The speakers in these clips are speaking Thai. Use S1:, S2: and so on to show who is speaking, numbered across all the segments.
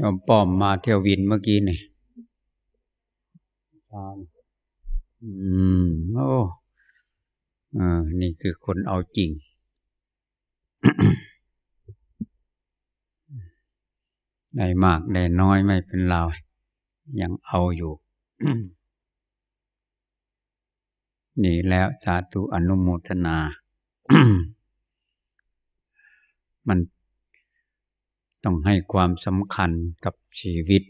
S1: ยอมป้อมมาเที่ยววินเมื่อกี้นี่อืม โอ้เออนี่คือคนเอาจริง ได้มากได้น้อยไม่เป็นไรยังเอาอยู่ นี่แล้วสาธุอนุโมทนา มัน ต้องให้ความสำคัญกับชีวิต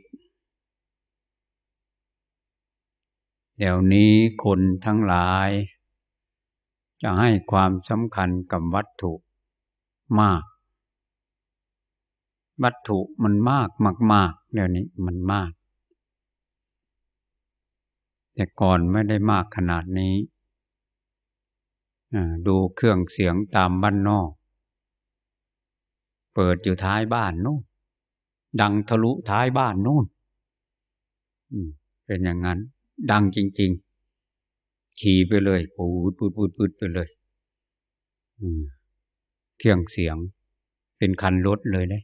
S1: เดี๋ยวนี้คนทั้งหลาย จะให้ความสำคัญกับวัตถุมาก วัตถุมันมากมากมากเดี๋ยวนี้มันมาก แต่ก่อนไม่ได้มากขนาดนี้ ดูเครื่องเสียงตามบ้านนอก เปิดอยู่ท้ายบ้านนู่นดังทะลุท้ายบ้านนู่นเป็นอย่างนั้น ดังจริง ๆ ขี่ไปเลยปูดปูดปูดปูดไปเลยเครื่องเสียง เป็นคันรถเลยเลย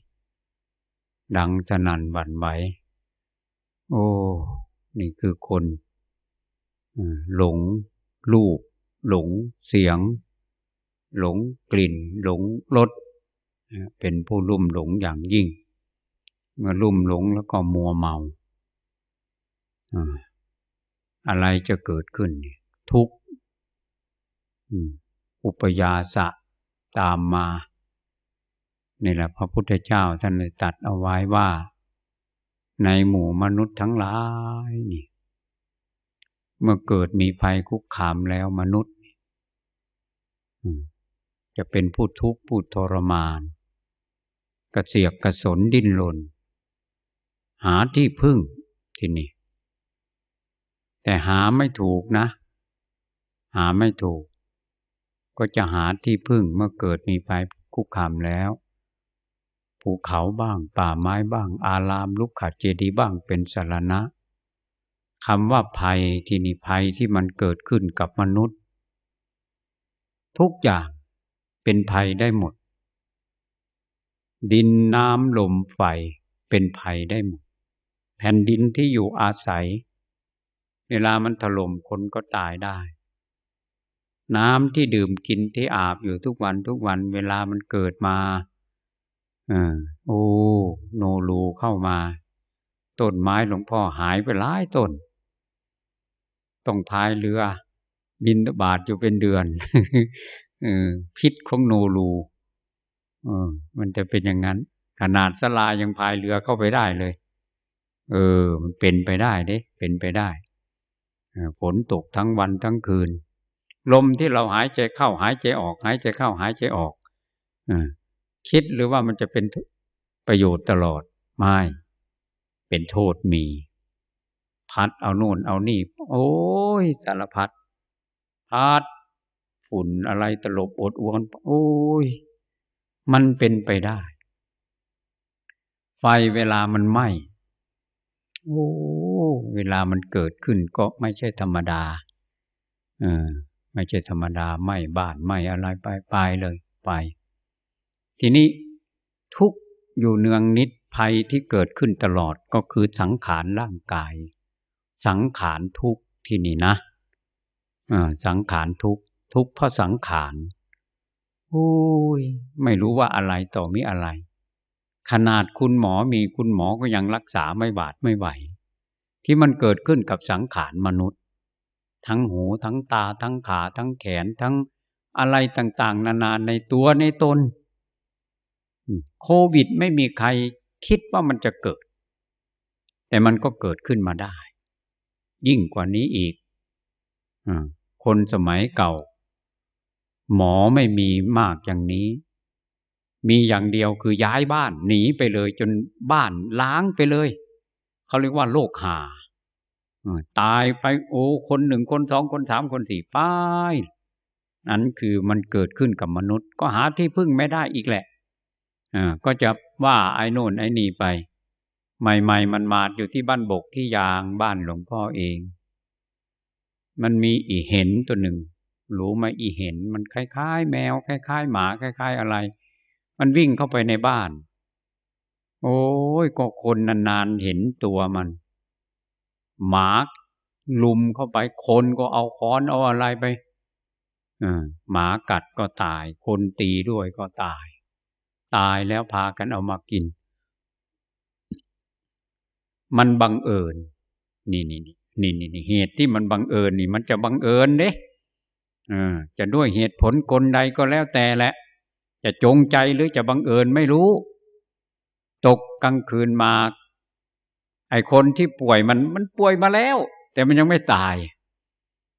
S1: ดังสนั่นหวั่นไหวโอ้ นี่คือคนหลงรูปหลงเสียง หลงกลิ่น หลงรส เป็นผู้ลุ่มหลงอย่างยิ่ง เมื่อลุ่มหลงแล้วก็มัวเมาอะไรจะเกิดขึ้น ทุกอุปยาสะตามมานี่แหละพระพุทธเจ้าท่านเลยตัดเอาไว้ว่า ในหมู่มนุษย์ทั้งหลายนี่เมื่อเกิดมีภัยคุกคามแล้วมนุษย์ จะเป็นผู้ทุกข์ผู้ทรมาน กระเสียกกระสนดิ้นรนหาที่พึ่งที่นี่ แต่หาไม่ถูกนะ หาไม่ถูก ก็จะหาที่พึ่งเมื่อเกิดมีภัยคุกคามแล้วภูเขาบ้าง ป่าไม้บ้าง อารามลุกขัดเจดีบ้างเป็นสารณะคำว่าภัยที่นี่ภัยที่มันเกิดขึ้นกับมนุษย์ ทุกอย่างเป็นภัยได้หมด ดินน้ำลมไฟเป็นภัยได้หมด แผ่นดินที่อยู่อาศัย เวลามันถล่มคนก็ตายได้ น้ำที่ดื่มกินที่อาบอยู่ทุกวันทุกวัน เวลามันเกิดมาอโอ้โนรูเข้ามา ต้นไม้หลวงพ่อหายไปหลายต้น ต้องพายเรือ บินบาทอยู่เป็นเดือนอพิษของโนรู เออ มันจะเป็นอย่างนั้น ขนาดสลายังพายเรือเข้าไปได้เลย เออ มันเป็นไปได้เด้เป็นไปได้ฝนตกทั้งวันทั้งคืน ลมที่เราหายใจเข้าหายใจออก หายใจเข้าหายใจออกอคิดหรือว่ามันจะเป็นประโยชน์ตลอด ไม่ เป็นโทษมี พัดเอาโน่นเอานี่ โอ้ยสารพัดพัดฝุ่นอะไรตลบอดอวนโอ้ย มันเป็นไปได้ ไฟเวลามันไหม้โอ้เวลามันเกิดขึ้นก็ไม่ใช่ธรรมดาเออไม่ใช่ธรรมดาไหม้บ้านไหม้อะไรไปไปเลยไป ทีนี้ทุกอยู่เนืองนิดภัยที่เกิดขึ้นตลอดก็คือสังขารร่างกาย สังขารทุกที่นี่นะสังขารทุกทุกเพราะสังขาร โอ้ย ไม่รู้ว่าอะไรต่อมีอะไร ขนาดคุณหมอมีคุณหมอก็ยังรักษาไม่บาดไม่ไหว ที่มันเกิดขึ้นกับสังขารมนุษย์ ทั้งหูทั้งตาทั้งขาทั้งแขนทั้งอะไรต่าง ๆ นานาในตัวในตน โควิดไม่มีใครคิดว่ามันจะเกิด แต่มันก็เกิดขึ้นมาได้ ยิ่งกว่านี้อีก คนสมัยเก่า หมอไม่มีมากอย่างนี้ มีอย่างเดียวคือย้ายบ้านหนีไปเลย จนบ้านล้างไปเลย เขาเรียกว่าโรคหาตายไปโอ้คนหนึ่งคนสองคนสามคนสี่ป้ายนั้นคือมันเกิดขึ้นกับมนุษย์ ก็หาที่พึ่งไม่ได้อีกแหละอ่าก็จะว่าไอ้โน่นไอ้นี่ไป ใหม่ ๆ มันมาอยู่ที่บ้านบกที่ยางบ้านหลวงพ่อเอง มันมีอีเห็นตัวหนึ่ง รู้ไหมอีเห็น มันคล้ายๆ แมวคล้ายๆ หมาคล้าย ๆ อะไร มันวิ่งเข้าไปในบ้าน โอ้ยก็คนนานๆเห็นตัวมัน หมาลุมเข้าไปคนก็เอาค้อนเอาอะไรไปหมากัดก็ตาย คนตีด้วยก็ตาย ตายแล้วพากันเอามากิน มันบังเอิญ นี่นี่นี่นี่นี่เหตุที่มันบังเอิญนี่ มันจะบังเอิญเด้ จะด้วยเหตุผลกลใดก็แล้วแต่แหละ จะจงใจหรือจะบังเอิญไม่รู้ ตกกลางคืนมา ไอคนที่ป่วยมันมันป่วยมาแล้ว แต่มันยังไม่ตาย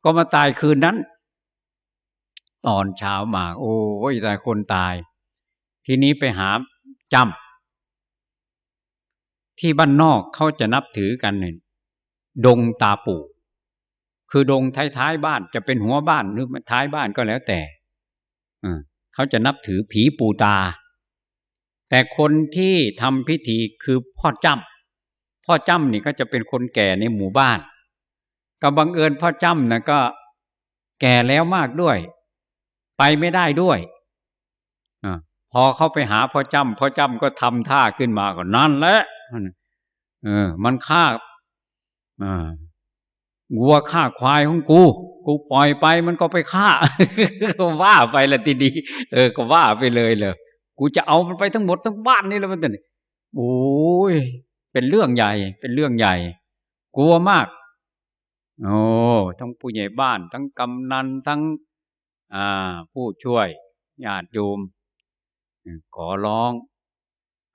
S1: ก็มาตายคืนนั้น ตอนเช้ามา โอ้ยตายคนตาย ทีนี้ไปหาจำที่บ้านนอกเขาจะนับถือกันเนี่ยดงตาปู่ คือดงท้ายๆบ้านจะเป็นหัวบ้านหรือท้ายบ้านก็แล้วแต่เขาจะนับถือผีปูตา แต่คนที่ทำพิธีคือพ่อจ้ำพ่อจ้ำนี่ก็จะเป็นคนแก่ในหมู่บ้าน ก็บังเอิญพ่อจ้ำนะก็แก่แล้วมากด้วย ไปไม่ได้ด้วยอพอเขาไปหาพ่อจ้ำพ่อจ้ำก็ทำท่าขึ้นมาก็นั่นแหละเออ มันฆ่าอ่า วัวฆ่าควายของกู กูปล่อยไปมันก็ไปฆ่า ก็ว่าไปละทีดี เออ ก็ว่าไปเลยเลยกูจะเอามันไปทั้งหมดทั้งบ้านนี่แล้วมันเนี่ยโอ้ยเป็นเรื่องใหญ่ เป็นเรื่องใหญ่ กลัวมาก โอ้ทั้งผู้ใหญ่บ้าน ทั้งกำนันทั้ง อ่า ผู้ช่วยญาติโยมขอร้อง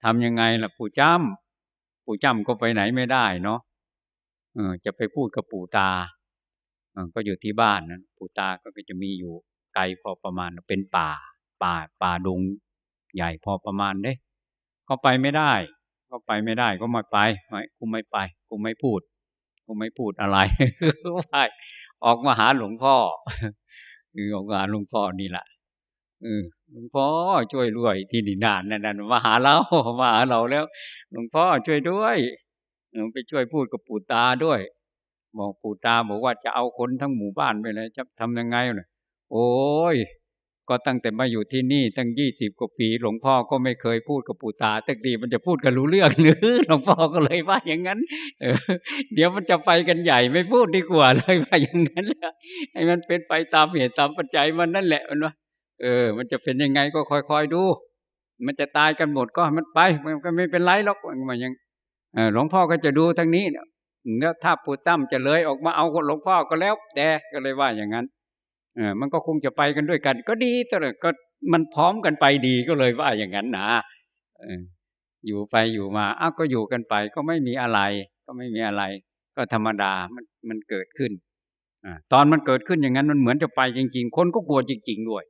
S1: ทำยังไงล่ะ ผู้จำผู้จำก็ไปไหนไม่ได้เนาะ ออจะไปพูดกับปู่ตาก็อยู่ที่บ้านนะปู่ตาก็จะมีอยู่ไกลพอประมาณเป็นป่า ป่าป่าดงใหญ่พอประมาณเด้ก็ไปไม่ได้ ก็ไปไม่ได้ก็ไม่ไปไม่กูไม่ไปกูไม่พูดกูไม่พูดอะไรไปออกมาหาหลวงพ่อือออกมาหาหลวงพ่อนี่แหละหลวงพ่อช่วยด้วยที่นี่นานนั่นมาหาเรามาหาเราแล้ว หลวงพ่อช่วยด้วย ไปช่วยพูดกับปู่ตาด้วย บอกปู่ตาบอกว่าจะเอาคนทั้งหมู่บ้านไปเลยจะทำยังไงเนี่ยโอ้ย ก็ตั้งแต่มาอยู่ที่นี่ตั้งยี่สิบกว่าปี หลวงพ่อก็ไม่เคยพูดกับปู่ตาตั้งดีมันจะพูดกันรู้เรื่องหรือหลวงพ่อก็เลยว่าอย่างนั้น เออ เดี๋ยวมันจะไปกันใหญ่ไม่พูดดีกว่าเลยว่าอย่างนั้นแหละให้มันเป็นไปตามเหตุตามปัจจัยมันนั่นแหละมันว่าเออ มันจะเป็นยังไงก็ค่อยๆดู มันจะตายกันหมดก็มันไป มันก็ไม่เป็นไรหรอกมันยัง หลวงพ่อก็จะดูทางนี้เนี่ยถ้าปู่ตั้มจะเลยออกมาเอาหลวงพ่อก็แล้ว แต่ก็เลยว่าอย่างนั้นเออมันก็คงจะไปกันด้วยกัน ก็ดีแต่ก็มันพร้อมกันไปดีก็เลยว่าอย่างนั้นนะอยู่ไปอยู่มาอ้าวก็อยู่กันไป ก็ไม่มีอะไร ก็ไม่มีอะไร ก็ธรรมดามันมันเกิดขึ้นอตอนมันเกิดขึ้นอย่างนั้นมันเหมือนจะไปจริง ๆ คนก็กลัวจริง ๆ ด้วย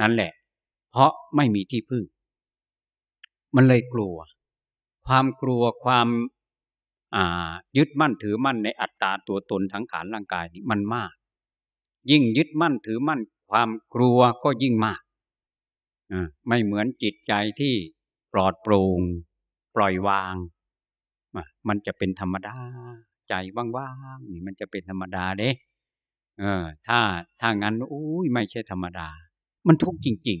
S1: นั่นแหละ เพราะไม่มีที่พึ่ง มันเลยกลัว ความกลัวความยึดมั่นถือมั่นในอัตตาตัวตนทั้งขานร่างกายนี่มันมาก ยิ่งยึดมั่นถือมั่น ความกลัวก็ยิ่งมากไม่เหมือนจิตใจที่ปลอดโปร่งปล่อยวาง มันจะเป็นธรรมดา ใจว่างๆนี่มันจะเป็นธรรมดาเด้เออ ถ้าถ้างั้นอุ้ยไม่ใช่ธรรมดา มันทุกข์จริง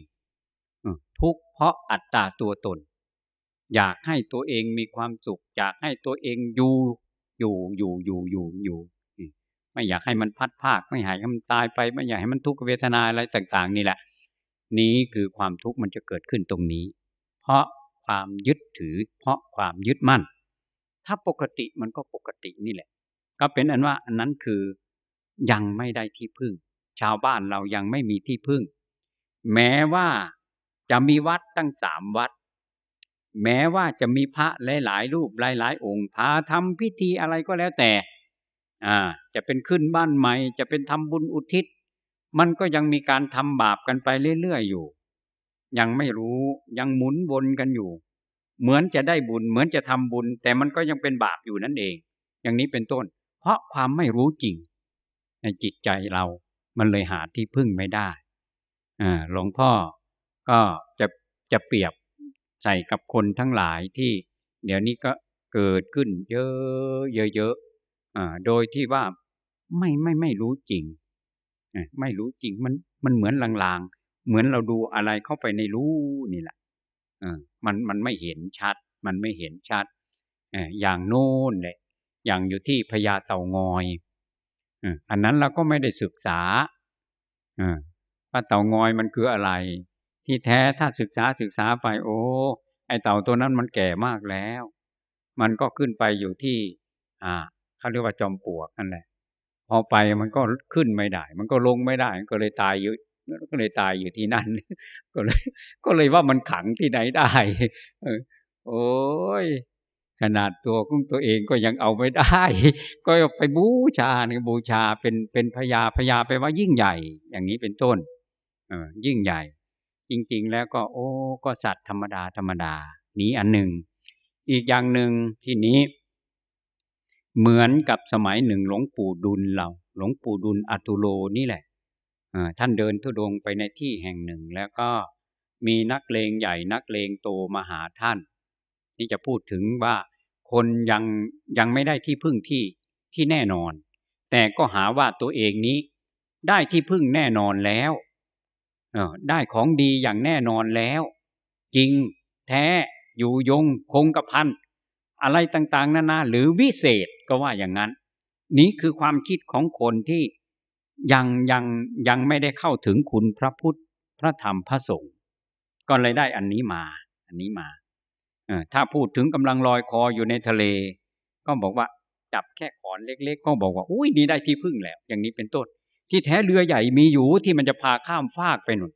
S1: ๆทุกข์เพราะอัตตาตัวตน อยากให้ตัวเองมีความสุข อยากให้ตัวเองอยู่อยู่อยู่อยู่อยู่อยู่ไม่อยากให้มันพัดภาค ไม่อยากให้มันตายไป ไม่อยากให้มันทุกขเวทนาอะไรต่าง ๆ นี่แหละ นี้คือความทุกข์มันจะเกิดขึ้นตรงนี้ เพราะความยึดถือ เพราะความยึดมั่น ถ้าปกติมันก็ปกตินี่แหละ ก็เป็นอันว่าอันนั้นคือยังไม่ได้ที่พึ่ง ชาวบ้านเรายังไม่มีที่พึ่ง แม้ว่าจะมีวัดตั้งสามวัด แม้ว่าจะมีพระหลายๆรูปหลาย ๆ องค์พาทำพิธีอะไรก็แล้วแต่ อ่า จะเป็นขึ้นบ้านใหม่ จะเป็นทำบุญอุทิศ มันก็ยังมีการทำบาปกันไปเรื่อยๆอยู่ ยังไม่รู้ยังหมุนวนกันอยู่ เหมือนจะได้บุญ เหมือนจะทำบุญ แต่มันก็ยังเป็นบาปอยู่นั่นเอง อย่างนี้เป็นต้น เพราะความไม่รู้จริง ในจิตใจเรา มันเลยหาที่พึ่งไม่ได้ อ่า หลวงพ่อก็จะจะเปรียบ ใส่กับคนทั้งหลายที่เดี๋ยวนี้ก็เกิดขึ้น เยอะเยอะๆโดยที่ว่าไม่ไม่ไม่รู้จริงไม่รู้จริงมันมันเหมือนลางๆ เหมือนเราดูอะไรเข้าไปในรู้นี่แหละมันมันไม่เห็นชัด มันไม่เห็นชัดอย่างโน้นเลยอย่างอยู่ที่พญาเต่างอยอันนั้นเราก็ไม่ได้ศึกษาว่าเต่างอยมันคืออะไร ที่แท้ถ้าศึกษาศึกษาไปโอ้ไอเต่าตัวนั้นมันแก่มากแล้ว มันก็ขึ้นไปอยู่ที่ อ่าเขาเรียกว่าจอมปลวกนั่นแหละ พอไปมันก็ขึ้นไม่ได้ มันก็ลงไม่ได้ก็เลยตายอยู่ก็เลยตายอยู่ที่นั่น ก็เลย ก็เลยว่ามันขังที่ไหนได้โอ้ยขนาดตัวของตัวเองก็ยังเอาไม่ได้ ก็ไปบูชาเนี่ยบูชาเป็นเป็นพญาพญาไปว่ายิ่งใหญ่ อย่างนี้เป็นต้น เออยิ่งใหญ่ จริง ๆ แล้วก็ โอ้ก็สัตว์ธรรมดาธรรมดา นี้อันหนึ่ง อีกอย่างหนึ่งที่นี้ เหมือนกับสมัยหนึ่งหลวงปู่ดุลเราหลวงปู่ดุลอัตุโลนี่แหละท่านเดินทุดงไปในที่แห่งหนึ่ง แล้วก็มีนักเลงใหญ่นักเลงโตมาหาท่าน นี่จะพูดถึงว่าคนยังยังไม่ได้ที่พึ่งที่ที่แน่นอน แต่ก็หาว่าตัวเองนี้ได้ที่พึ่งแน่นอนแล้ว ได้ของดีอย่างแน่นอนแล้ว จริงแท้อยู่ยงคงกระพันอะไรต่างๆนานาหรือวิเศษก็ว่าอย่างนั้น นี้คือความคิดของคนที่ยังยังยังไม่ได้เข้าถึงคุณพระพุทธพระธรรมพระสงฆ์ก็เลยได้อันนี้มา อันนี้มาถ้าพูดถึงกำลังลอยคออยู่ในทะเล ก็บอกว่าจับแค่ขอนเล็ก ๆ ก็บอกว่า อุ้ยนี่ได้ที่พึ่งแล้ว อย่างนี้เป็นต้น ที่แท้เรือใหญ่มีอยู่ที่มันจะพาข้ามฟากไปหนุน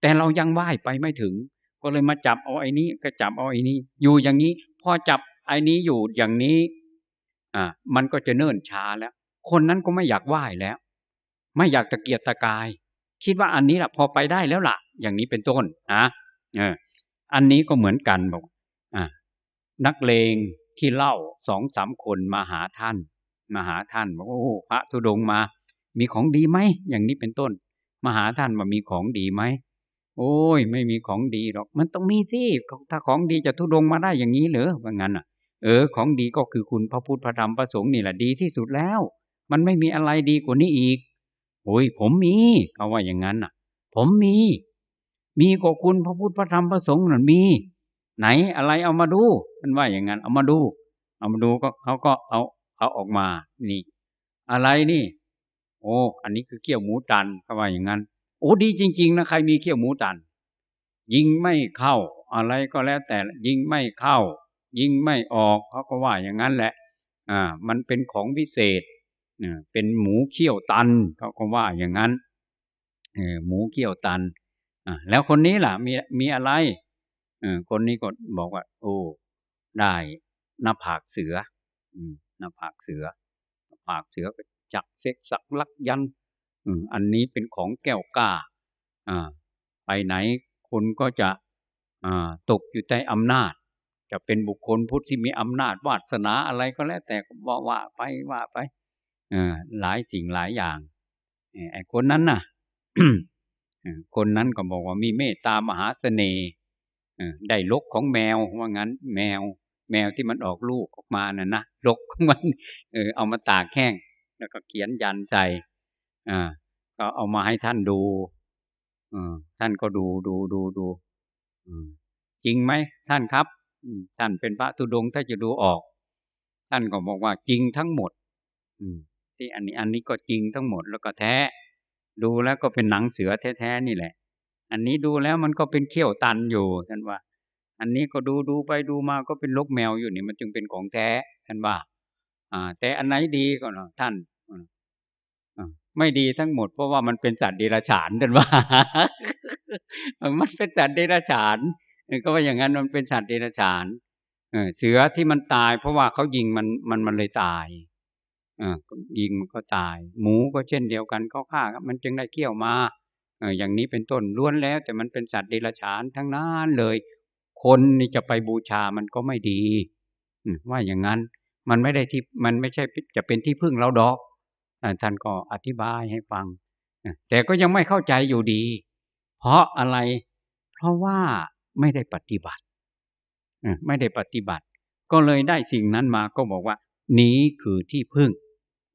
S1: แต่เรายังว่ายไปไม่ถึง ก็เลยมาจับเอาไอ้นี้ ก็จับเอาไอ้นี้ อยู่อย่างนี้ พอจับไอ้นี้อยู่อย่างนี้ อ่า มันก็จะเนิ่นช้าแล้ว คนนั้นก็ไม่อยากว่ายแล้ว ไม่อยากตะเกียกตะกาย คิดว่าอันนี้แหละพอไปได้แล้วล่ะ อย่างนี้เป็นต้นนะเออ อันนี้ก็เหมือนกันบอก อ่า นักเลงที่เล่าสองสามคนมาหาท่าน มาหาท่านบอกโอ้พระธุดงมา มีของดีไหมอย่างนี้เป็นต้น มาหาท่านว่ามีของดีไหมโอ้ย ไม่มีของดีหรอก มันต้องมีสิถ้าของดีจะทุดงมาได้อย่างนี้เหรอว่างั้นอะ เออ ของดีก็คือคุณพระพุทธพระธรรมพระสงฆ์นี่แหละดีที่สุดแล้ว มันไม่มีอะไรดีกว่านี้อีกโอ้ย ผมมีเขาว่าอย่างนั้นอะ ผมมี มีก็คุณพระพุทธพระธรรมพระสงฆ์นั่นมี ไหนอะไรเอามาดูมันว่าอย่างนั้น เอามาดู เอามาดูก็เขาก็เอาเขาออกมา นี่ อะไรนี่ โอ้อันนี้คือเขี้ยวหมูตันเขาว่าอย่างนั้น โอ้ดีจริง ๆ นะใครมีเขี้ยวหมูตัน ยิงไม่เข้า อะไรก็แล้วแต่ยิงไม่เข้า ยิงไม่ออกเขาก็ว่าอย่างนั้นแหละ อ่า มันเป็นของพิเศษอ่าเป็นหมูเขี้ยวตันเขาก็ว่าอย่างนั้นเออหมูเขี้ยวตันอ่าแล้วคนนี้ล่ะมีมีอะไรคนนี้ก็บอกว่า โอ้ได้หน้าผากเสืออืหน้าผากเสือหน้าผากเสือ จักเซ็กสักลักยันอือันนี้เป็นของแก้วกล้าอ่าไปไหนคนก็จะอ่าตกอยู่ใต้อำนาจ จะเป็นบุคคลพุทธที่มีอำนาจวาสนาอะไรก็แล้ว แต่ก็บอกว่าไปว่าไปอ่าหลายสิ่งหลายอย่างไอ้คนนั้นน่ะคนนั้นก็บอกว่ามีเมตตามหาเสน่ห์ได้ลกของแมวว่างั้น แมว แมวที่มันออกลูกออกมาน่ะนะลกของมันเออเอามาตากแห้ง แล้วก็เขียนยันใส่อ่าก็เอามาให้ท่านดูอท่านก็ดูดูดูดูจริงไหมท่านครับท่านเป็นพระตุดงถ้าจะดูออก ท่านก็บอกว่าจริงทั้งหมด อืที่อันนี้อันนี้ก็จริงทั้งหมดแล้วก็แท้ ดูแล้วก็เป็นหนังเสือแท้ๆนี่แหละ อันนี้ดูแล้วมันก็เป็นเขี้ยวตันอยู่ท่านว่า อันนี้ก็ดูดูไปดูมาก็เป็นลกแมวอยู่นี่มันจึงเป็นของแท้ท่านว่า อ่า แต่อันไหนดีก็เนาะท่านไม่ดีทั้งหมดเพราะว่ามันเป็นสัตว์เดรัจฉานท่านว่า มันเป็นสัตว์เดรัจฉานก็ว่าอย่างนั้นมันเป็นสัตว์เดรัจฉานเสือที่มันตาย เพราะว่าเขายิงมันมันมันเลยตายอยิงมันก็ตาย หมูก็เช่นเดียวกันเขาฆ่ามันจึงได้เกี้ยวมาอย่างนี้เป็นต้นล้วนแล้ว แต่มันเป็นสัตว์เดรัจฉานทั้งนั้นเลย คนนี่จะไปบูชามันก็ไม่ดีว่าอย่างนั้น มันไม่ได้ที่มันไม่ใช่จะเป็นที่พึ่งเราดอกท่านก็อธิบายให้ฟัง แต่ก็ยังไม่เข้าใจอยู่ดี เพราะอะไร เพราะว่าไม่ได้ปฏิบัติไม่ได้ปฏิบัติ ก็เลยได้สิ่งนั้นมาก็บอกว่า นี้คือที่พึ่ง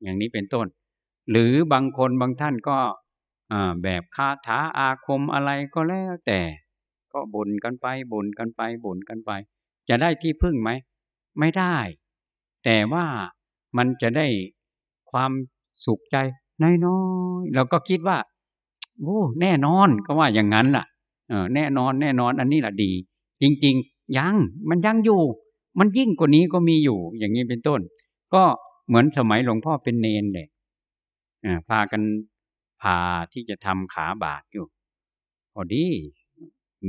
S1: อย่างนี้เป็นต้น หรือบางคนบางท่านก็แบบคาถาอาคมอะไรก็แล้วแต่ ก็บ่นกันไปบ่นกันไปบ่นกันไปจจะได้ที่พึ่งไหม ไม่ได้ แต่ว่ามันจะได้ความสุขใจน้อยๆเราก็คิดว่าโอ้แน่นอนก็ว่าอย่างนั้นล่ะเออแน่นอนแน่นอนอันนี้แหละดี จริง ๆ ยังมันยังอยู่ มันยิ่งกว่านี้ก็มีอยู่ อย่างนี้เป็นต้น ก็เหมือนสมัยหลวงพ่อเป็นเนนเลยพากันพาที่จะทำขาบาดอยู่ พอดี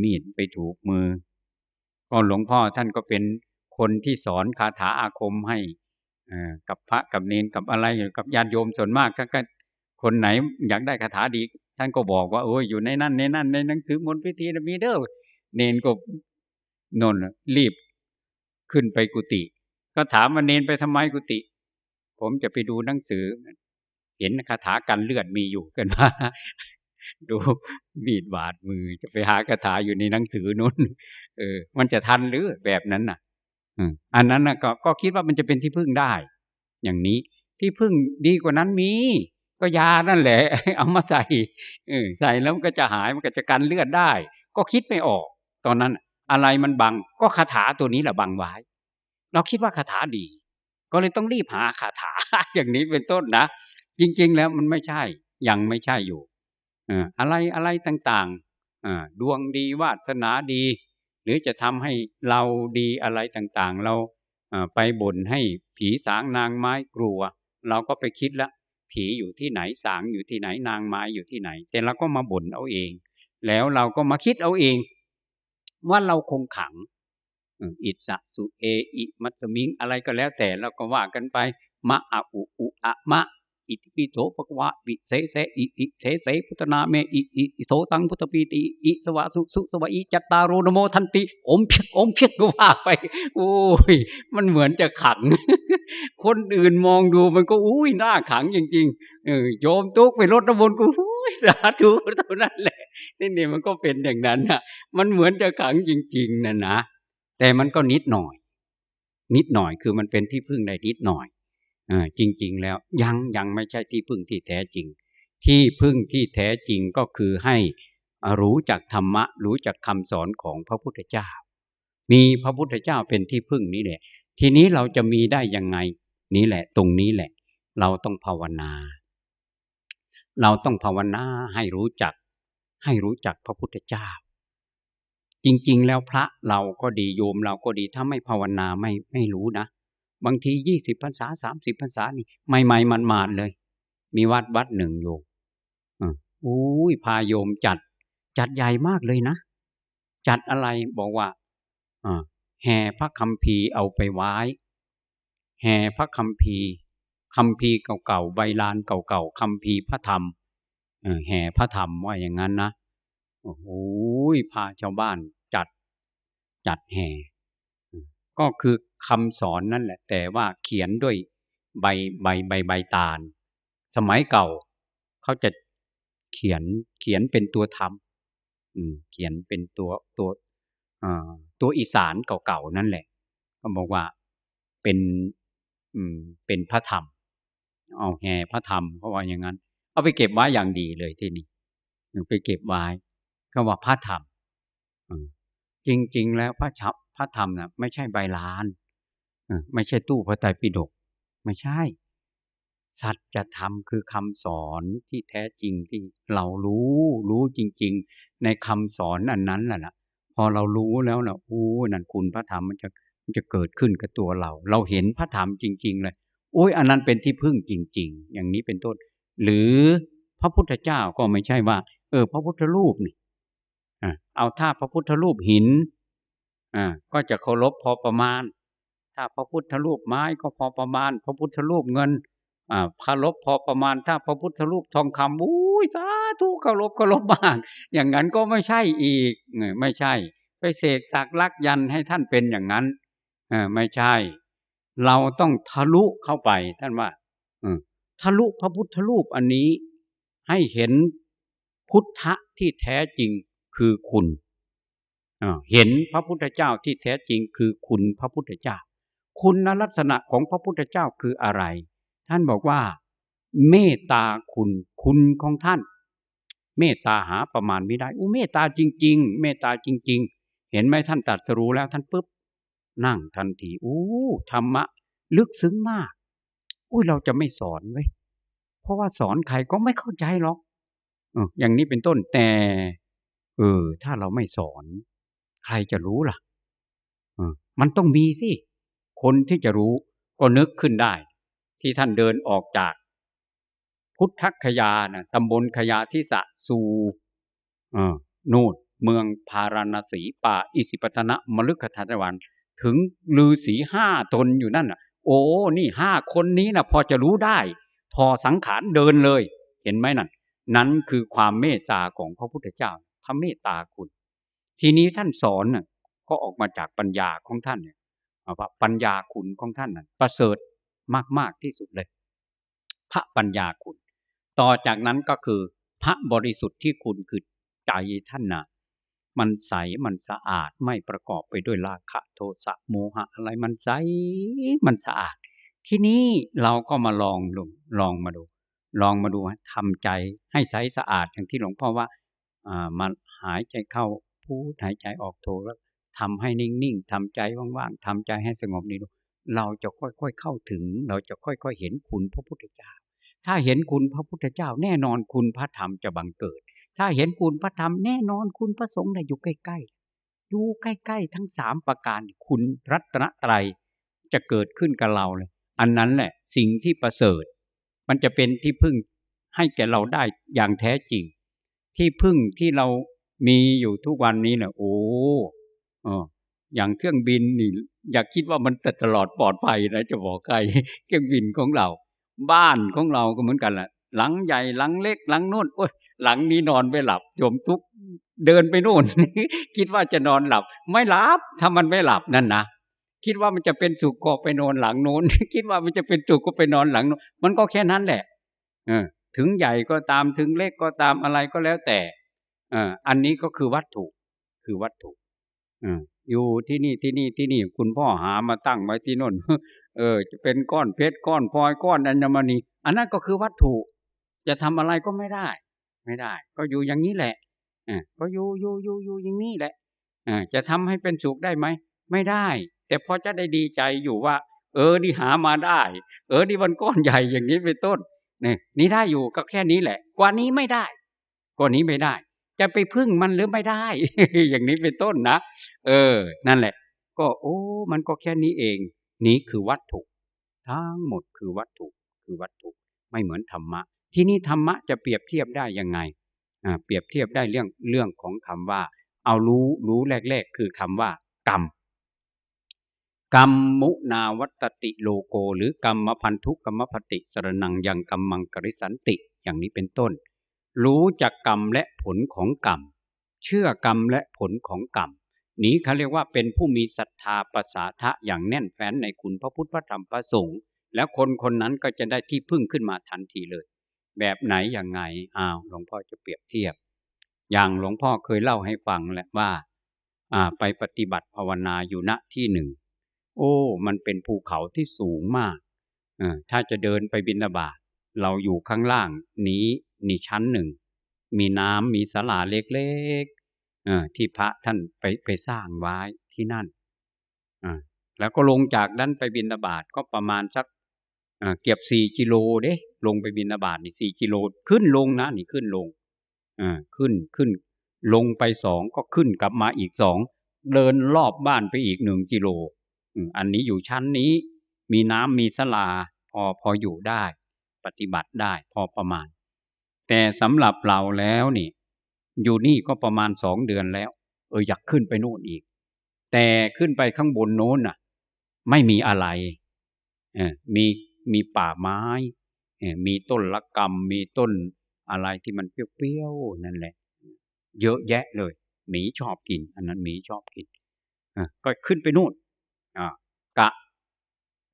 S1: มีดไปถูกมือ ก็หลวงพ่อท่านก็เป็น คนที่สอนคาถาอาคมให้กับพระกับเนนกับอะไรกับญาติโยมส่วนมากก็คนไหนอยากได้คาถาดี ท่านก็บอกว่าโอ้ยอยู่ในนั่นในนั่นในหนังสือมนต์พิธีมีเด้อเนนก็นนรีบขึ้นไปกุฏิก็ถามว่าเนนไปทำไมกุฏิผมจะไปดูหนังสือ เห็นคาถากันเลือดมีอยู่กันมาดูมีดบาดมือจะไปหาคาถาอยู่ในหนังสือนู้นเออ มันจะทันหรือแบบนั้นน่ะ อันนั้นนะก็ก็คิดว่ามันจะเป็นที่พึ่งได้ อย่างนี้ที่พึ่งดีกว่านั้นมี ก็ยานั่นแหละ เอามาใส่ใส่แล้วมันก็จะหายมันก็จะกันเลือดได้ ก็คิดไม่ออก ตอนนั้นอะไรมันบัง ก็คาถาตัวนี้แหละบังไว้ เราคิดว่าคาถาดี ก็เลยต้องรีบหาคาถา อย่างนี้เป็นต้นนะ จริง ๆ แล้วมันไม่ใช่ ยังไม่ใช่อยู่อะไรอะไรต่างๆดวงดีวาสนาดี หรือจะทำให้เราดีอะไรต่างๆ เราไปบ่นให้ผีสางนางไม้กลัว เราก็ไปคิดละ ผีอยู่ที่ไหนสางอยู่ที่ไหนนางไม้อยู่ที่ไหน แต่เราก็มาบ่นเอาเอง แล้วเราก็มาคิดเอาเอง ว่าเราคงขังอิสะสุเอ อิมัตมิงอะไรก็แล้วแต่เราก็ว่ากันไป มะอะอุอุอะมะ อิติปิโสภควะวิเสเสอิอิเสเสพุทธนาเมอิอิโสตังพุทธปีติอิสวะสุสุสวะอิจัตตารุนโมทันติอมเพียกอมเพียกก็ว่าไปโอ้ยมันเหมือนจะขัง คนอื่นมองดูมันก็อุ้ยหน่าขังจริงๆเออโยมตุ๊กไปรถน้ำมนต์กูสาธุเท่านั้นแหละนี่นี่มันก็เป็นอย่างนั้นน่ะ มันเหมือนจะขังจริง ๆนะนะแต่มันก็นิดหน่อย นิดหน่อยคือมันเป็นที่พึ่งได้นิดหน่อย จริง ๆ แล้วยังยังไม่ใช่ที่พึ่งที่แท้จริง ที่พึ่งที่แท้จริงก็คือให้รู้จักธรรมะ รู้จักคำสอนของพระพุทธเจ้า มีพระพุทธเจ้าเป็นที่พึ่งนี้แหละ ทีนี้เราจะมีได้ยังไงนี่แหละ ตรงนี้แหละ เราต้องภาวนา เราต้องภาวนาให้รู้จัก ให้รู้จักพระพุทธเจ้า จริง ๆ แล้วพระเราก็ดีโยมเราก็ดีถ้าไม่ภาวนาไม่ไม่รู้นะ บางทียี่สิบพรรษาสามสิบพรรษานี่ใหม่ๆมันมาดเลย มีวัดวัดหนึ่งโยมอุ้ยพาโยมจัด จัดใหญ่มากเลยนะ จัดอะไรบอกว่าแห่พระคัมภีร์เอาไปไว้ แห่พระคัมภีร์คัมภีร์เก่าๆใบลานเก่าๆคัมภีร์พระธรรมแห่พระธรรมว่าอย่างนั้นนะโอ้โหพาชาวบ้านจัด จัดแห่ ก็คือ คำสอนนั่นแหละ แต่ว่าเขียนด้วยใบใบใบใบตาล สมัยเก่า เขาจะเขียนเขียนเป็นตัวธรรมเขียนเป็นตัวตัวตัวอีสานเก่าๆนั่นแหละ ก็บอกว่าเป็นเป็นพระธรรม เอาแห่พระธรรมเขาว่าอย่างนั้น เอาไปเก็บไว้อย่างดีเลยที่นี่ไปเก็บไว้ก็ว่าพระธรรมจริง ๆ แล้วพระชับพระธรรมนะไม่ใช่ใบลาน ไม่ใช่ตู้พระไตรปิฎกไม่ใช่ สัจธรรมคือคำสอนที่แท้จริงที่เรารู้รู้จริง ๆ ในคำสอนอันนั้นแหละนะพอเรารู้แล้วนะโอ้นั่นคุณพระธรรมมันจะมันจะเกิดขึ้นกับตัวเรา เราเห็นพระธรรมจริง ๆ เลยโอ้ยอันนั้นเป็นที่พึ่งจริง ๆ อย่างนี้เป็นต้น หรือพระพุทธเจ้าก็ไม่ใช่ว่า เออ พระพุทธรูปนี่เอาถ้าพระพุทธรูปหินอ่าก็จะเคารพพอประมาณ ถ้าพระพุทธรูปไม้ก็พอประมาณ พระพุทธรูปเงินอ่าคารพพอประมาณ ถ้าพระพุทธรูปทองคำอุ้ยสาธุเคารพเคารพมาก อย่างนั้นก็ไม่ใช่อีกไม่ใช่ ไปเสกสักลักยันให้ท่านเป็นอย่างนั้นอไม่ใช่ เราต้องทะลุเข้าไปท่านว่าทะลุพระพุทธรูปอันนี้ ให้เห็นพุทธะที่แท้จริงคือคุณเห็นพระพุทธเจ้าที่แท้จริงคือคุณพระพุทธเจ้า คุณลักษณะของพระพุทธเจ้าคืออะไร ท่านบอกว่า เมตตาคุณคุณของท่าน เมตตาหาประมาณไม่ได้อู้เมตตาจริง ๆ เมตตาจริง ๆ เห็นไหมท่านตัดสรู้แล้วท่านปุ๊บนั่งทันทีอู้ธรรมะ ลึกซึ้งมากอุ้ยเราจะไม่สอนไว้ยเพราะว่าสอนใครก็ไม่เข้าใจหรอกอย่างนี้เป็นต้นแต่เออ ถ้าเราไม่สอน ใครจะรู้ล่ะมันต้องมีสิ คนที่จะรู้ก็นึกขึ้นได้ ที่ท่านเดินออกจาก พุทธคยานะตำบลขยาศิสะสู่นู่นเมืองพาราณสีป่าอิสิปตนะมฤคทายวันถึงลือสีห้าตนอยู่นั่นอะ โอ้ นี่ห้าคนนี้นะพอจะรู้ได้ทอสังขารเดินเลย เห็นไหมนั่น นั้นคือความเมตตาของพระพุทธเจ้า พระเมตตาคุณ ทีนี้ท่านสอนน่ะก็ออกมาจากปัญญาของท่านเนี่ย ว่าปัญญาคุณของท่านน่ะประเสริฐมาก ๆ ที่สุดเลย พระปัญญาคุณ ต่อจากนั้นก็คือ พระบริสุทธิ์ที่คุณคือใจท่านนะมันใสมันสะอาดไม่ประกอบไปด้วยราคะโทสะโมหะอะไรมันใสมันสะอาด ที่นี้เราก็มาลองดูลองมาดู ลองมาดูทำใจให้ใสสะอาดอย่างที่หลวงพ่อว่า อ่ามันหายใจเข้าพูดหายใจออกโทแล้ว ทำให้นิ่งๆทำใจว่างๆทำใจให้สงบนี่ดูเราจะค่อยๆเข้าถึง เราจะค่อยๆเห็นคุณพระพุทธเจ้า ถ้าเห็นคุณพระพุทธเจ้า แน่นอนคุณพระธรรมจะบังเกิด ถ้าเห็นคุณพระธรรมแน่นอนคุณพระสงฆ์ได้อยู่ใกล้ๆอยู่ใกล้ๆทั้งสามประการคุณรัตนตรัยจะเกิดขึ้นกับเราเลย อันนั้นแหละสิ่งที่ประเสริฐ มันจะเป็นที่พึ่งให้แก่เราได้อย่างแท้จริง ที่พึ่งที่เรามีอยู่ทุกวันนี้เนี่ยโอ้ ออย่างเครื่องบินนี่อยากคิดว่ามันตลอดปลอดภัยนะจะบอกใครเครื่องบินของเรา บ้านของเราก็เหมือนกันแหละหลังใหญ่หลังเล็กหลังโน้นโอ้ยหลังนี้นอนไม่หลับโยมทุกเดินไปโน่น คิดว่าจะนอนหลับ ไม่หลับถ้ามันไม่หลับนั่นนะคิดว่ามันจะเป็นสุขก็ไปนอนหลังโน้น คิดว่ามันจะเป็นสุขก็ไปนอนหลังโน้นมันก็แค่นั้นแหละเออถึงใหญ่ก็ตามถึงเล็กก็ตามอะไรก็แล้วแต่ออันนี้ก็คือวัตถุคือวัตถุ อยู่ที่นี่ที่นี่ที่นี่ คุณพ่อหามาตั้งไว้ที่โน่นเออ จะเป็นก้อนเพชรก้อนพลอยก้อนอัญมณี อันนั้นก็คือวัตถุ จะทำอะไรก็ไม่ได้ ไม่ได้ ก็อยู่อย่างนี้แหละอ่าก็อยู่อยู่อยู่อยู่อย่างนี้แหละอ่าจะทำให้เป็นสุขได้ไหมไม่ได้ แต่พอจะได้ดีใจอยู่ว่า เออนี่หามาได้ เออนี่มันก้อนใหญ่อย่างนี้เป็นต้นนี่นี่ได้อยู่ก็แค่นี้แหละ กว่านี้ไม่ได้ กว่านี้ไม่ได้ จะไปพึ่งมันหรือไม่ได้ อย่างนี้เป็นต้นนะ เออ นั่นแหละ ก็โอ้ มันก็แค่นี้เอง นี้คือวัตถุ ทั้งหมดคือวัตถุ คือวัตถุ ไม่เหมือนธรรมะ ที่นี้ธรรมะจะเปรียบเทียบได้ยังไง อ่า เปรียบเทียบได้เรื่องเรื่องของคำว่า เอารู้รู้แรก ๆ คือคำว่า กรรม กรรมมุนาวัตติโลโก หรือกรรมพันธุกรรมปฏิสรนังยังกรรมังกริสันติ อย่างนี้เป็นต้น รู้จักกรรมและผลของกรรม เชื่อกรรมและผลของกรรม นี้เขาเรียกว่าเป็นผู้มีศรัทธาประสาทะอย่างแน่นแฟ้นในคุณพระพุทธพระธรรมพระสงฆ์แล้วคนคนนั้นก็จะได้ที่พึ่งขึ้นมาทันทีเลย แบบไหนอย่างไงอ้าวหลวงพ่อจะเปรียบเทียบ อย่างหลวงพ่อเคยเล่าให้ฟังแหละว่า อ่า ไปปฏิบัติภาวนาอยู่ณที่หนึ่ง โอ้ มันเป็นภูเขาที่สูงมากอ่าถ้าจะเดินไปบินาบาตเราอยู่ข้างล่างนี้ นี่ชั้นหนึ่ง มีน้ำมีศาลาเล็กๆอ่าที่พระท่านไปไปสร้างไว้ที่นั่นอ่าแล้วก็ลงจากด้านไปบินาบาตก็ประมาณสักเก็บสี่กิโลเด้ลงไปบินาบาตนี่สี่กิโลขึ้นลงนะนี่ขึ้นลงอ่าขึ้นขึ้น ลงไปสองก็ขึ้นกลับมาอีกสองเดินรอบบ้านไปอีกหนึ่งกิโลอันนี้อยู่ชั้นนี้ มีน้ำมีสลา พอพออยู่ได้ ปฏิบัติได้พอประมาณ แต่สำหรับเราแล้วนี่ อยู่นี่ก็ประมาณสองเดือนแล้ว เอออยากขึ้นไปโน่นอีก แต่ขึ้นไปข้างบนโน้นน่ะ ไม่มีอะไรเออมีมีป่าไม้เออมีต้นละกรรมมีต้นอะไรที่มันเปรี้ยวๆนั่นแหละ เยอะแยะเลยหมีชอบกิน อันนั้นหมีชอบกินก็ขึ้นไปนู่นกะ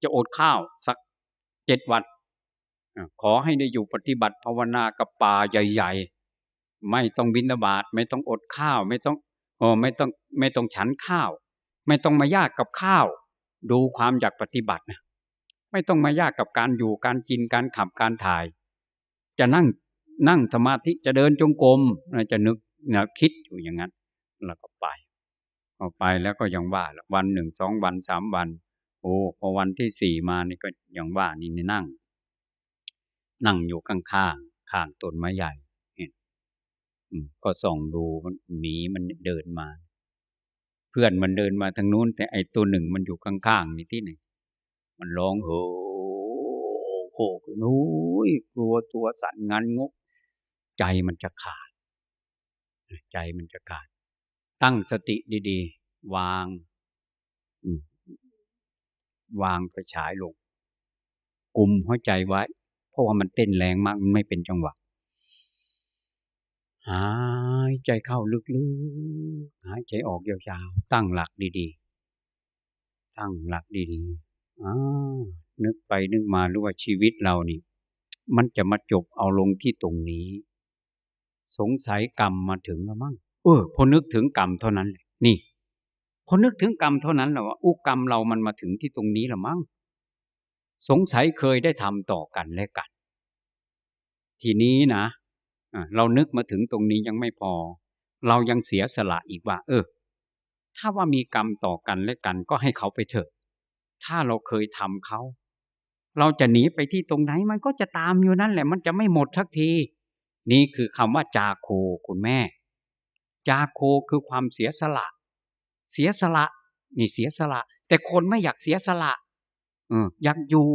S1: จะอดข้าวสักเจ็ดวัน ขอให้ได้อยู่ปฏิบัติภาวนากับป่าใหญ่ ๆ ไม่ต้องบินบาตไม่ต้องอดข้าว ไม่ต้องโอ้ไม่ต้องไม่ต้องฉันข้าว ไม่ต้องมายากกับข้าว ดูความอยากปฏิบัตินะไม่ต้องมายากกับการอยู่การกินการขับการถ่าย จะนั่งนั่งสมาธิจะเดินจงกรมจะนึกนะคิดอยู่อย่างนั้น แล้วก็ไปออไปแล้วก็ยังว่าละวันหนึ่งสองวันสามวัน โอ้พอวันที่สี่มานี่ก็ยังว่านี่นี่นั่ง นั่งอยู่ข้างข้างข้างต้นไม้ใหญ่เห็นก็ส่องดูมันหมีมันเดินมา เพื่อนมันเดินมาทางนู้น แต่ไอตัวหนึ่งมันอยู่ข้างๆนี่ที่ไหนมันร้องโหโหนู้ยกลัวตัวสั่นงันงก ใจมันจะขาด ใจมันจะขาด ตั้งสติดีๆ วางวางไฟฉายลงกลุ่มหัวใจไว้ ราะว่ามันเต้นแรงมากมันไม่เป็นจังหวะ หายใจเข้าลึกๆ หายใจออกยาวๆ ตั้งหลักดีๆ ตั้งหลักดีๆนึกไปนึกมารู้ว่าชีวิตเรานี่ มันจะมาจบเอาลงที่ตรงนี้ สงสัยกรรมมาถึงแล้วมั้ง เออ พอนึกถึงกรรมเท่านั้นแหละนี่ พอนึกถึงกรรมเท่านั้นแหละว่าอุกรรมเรามันมาถึงที่ตรงนี้และมั้ง สงสัยเคยได้ทำต่อกันและกัน ทีนี้นะเรานึกมาถึงตรงนี้ยังไม่พอ เรายังเสียสละอีกว่า เออ ถ้าว่ามีกรรมต่อกันและกันก็ให้เขาไปเถอะ ถ้าเราเคยทำเขา เราจะหนีไปที่ตรงไหนมันก็จะตามอยู่นั่นแหละ มันจะไม่หมดสักที นี่คือคำว่าจาโคคุณแม่ จาโคคือความเสียสละ เสียสละ นี่เสียสละ แต่คนไม่อยากเสียสละ อออยากอยู่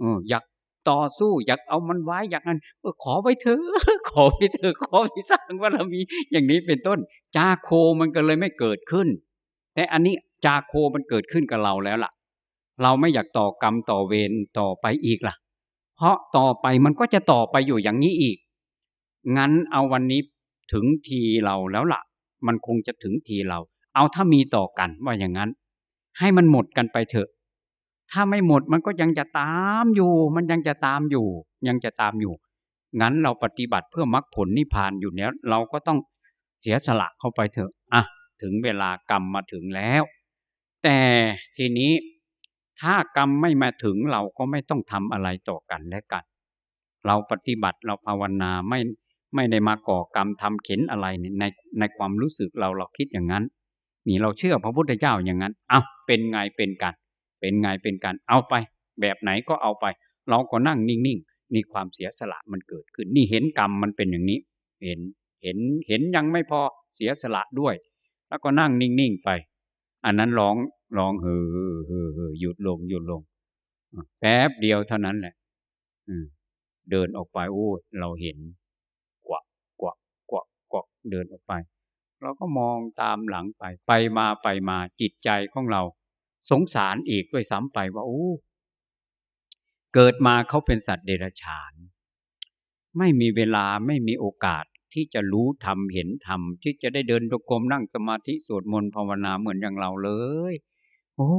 S1: เอออยากต่อสู้ อยากเอามันไว้อยากนั้นเออขอไปเถอะขอไปเถอะขอไปสร้างบารมี อย่างนี้เป็นต้น จาโคมันก็เลยไม่เกิดขึ้น แต่อันนี้จาโคมันเกิดขึ้นกับเราแล้วล่ะ เราไม่อยากต่อกรรมต่อเวรต่อไปอีกล่ะ เพราะต่อไปมันก็จะต่อไปอยู่อย่างนี้อีก งั้นเอาวันนี้ถึงทีเราแล้วล่ะ มันคงจะถึงทีเรา เอาถ้ามีต่อกันว่าอย่างนั้น ให้มันหมดกันไปเถอะ ถ้าไม่หมดมันก็ยังจะตามอยู่ มันยังจะตามอยู่ ยังจะตามอยู่ งั้นเราปฏิบัติเพื่อมรรคผลนิพพานอยู่เนี้ยเราก็ต้องเสียสละเข้าไปเถอะอะถึงเวลากรรมมาถึงแล้ว แต่ทีนี้ถ้ากรรมไม่มาถึงเราก็ไม่ต้องทำอะไรต่อกันและกัน เราปฏิบัติเราภาวนาไม่ไม่ได้มาก่อกรรมทำเข็นอะไรในในความรู้สึกเราเราคิดอย่างนั้น นี่เราเชื่อพระพุทธเจ้าอย่างนั้น เอาเป็นไงเป็นกัน เป็นไงเป็นกันเอาไป แบบไหนก็เอาไป เราก็นั่งนิ่งๆนี่ความเสียสละมันเกิดขึ้น นี่เห็นกรรมมันเป็นอย่างนี้ เห็นเห็นเห็นยังไม่พอเสียสละด้วย แล้วก็นั่งนิ่งๆไป อันนั้นร้องร้องเฮ้อเฮ้อเฮ้อหยุดลงหยุดลงแป๊บเดียวเท่านั้นแหละเดินออกไปโอ้เราเห็นกวักกวักกวักกวักเดินออกไป เราก็มองตามหลังไป ไปมาไปมาจิตใจของเรา สงสารอีกด้วยซ้ำไปว่าโอ้เกิดมาเขาเป็นสัตว์เดรัจฉาน ไม่มีเวลาไม่มีโอกาสที่จะรู้ธรรมเห็นธรรมที่จะได้เดินตกรมนั่งสมาธิสวดมนต์ภาวนาเหมือนอย่างเราเลย โอ้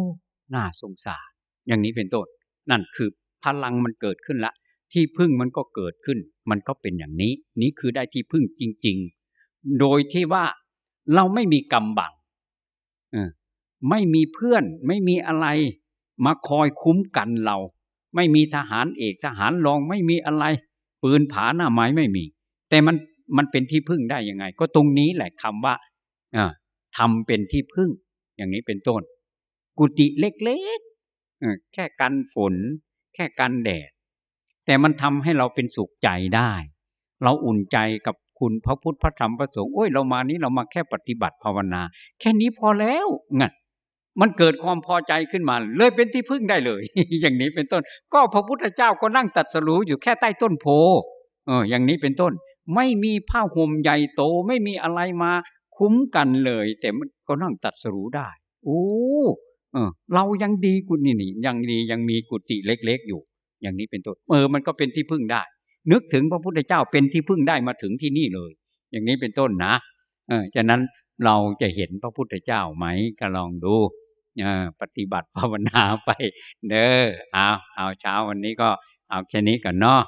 S1: น่าสงสาร อย่างนี้เป็นต้นนั่นคือพลังมันเกิดขึ้นละ ที่พึ่งมันก็เกิดขึ้น มันก็เป็นอย่างนี้ นี้คือได้ที่พึ่งจริง ๆ โดยที่ว่าเราไม่มีกำบังอ ไม่มีเพื่อน ไม่มีอะไร มาคอยคุ้มกันเรา ไม่มีทหารเอกทหารรองไม่มีอะไร ปืนผาหน้าไม้ไม่มี แต่มันมันเป็นที่พึ่งได้ยังไง ก็ตรงนี้แหละคำว่าอ่าทำเป็นที่พึ่ง อย่างนี้เป็นต้น กุฏิเล็กๆแค่กันฝน แค่กันแดด แต่มันทำให้เราเป็นสุขใจได้ เราอุ่นใจกับคุณพระพุทธพระธรรมพระสงฆ์โอ้ยเรามานี้เรามาแค่ปฏิบัติภาวนา แค่นี้พอแล้วงั้น มันเกิดความพอใจขึ้นมา เลยเป็นที่พึ่งได้เลย อย่างนี้เป็นต้น ก็พระพุทธเจ้าก็นั่งตัดสรู้อยู่แค่ใต้ต้นโพเออ อย่างนี้เป็นต้น ไม่มีผ้าห่มใหญ่โต ไม่มีอะไรมาคุ้มกันเลย แต่มันก็นั่งตัดสรู้ได้โอ้เออ เรายังดีกุนี่นี่ยังดียังมีกุฏิเล็ก ๆ อยู่ อย่างนี้เป็นต้นเออมันก็เป็นที่พึ่งได้ นึกถึงพระพุทธเจ้าเป็นที่พึ่งได้มาถึงที่นี่เลย อย่างนี้เป็นต้นนะ เออฉะนั้นเราจะเห็นพระพุทธเจ้าไหมก็ลองดู ปฏิบัติภาวนาไป เด้อเอาเอาเช้าวันนี้ก็เอาแค่นี้ก่อนเนาะ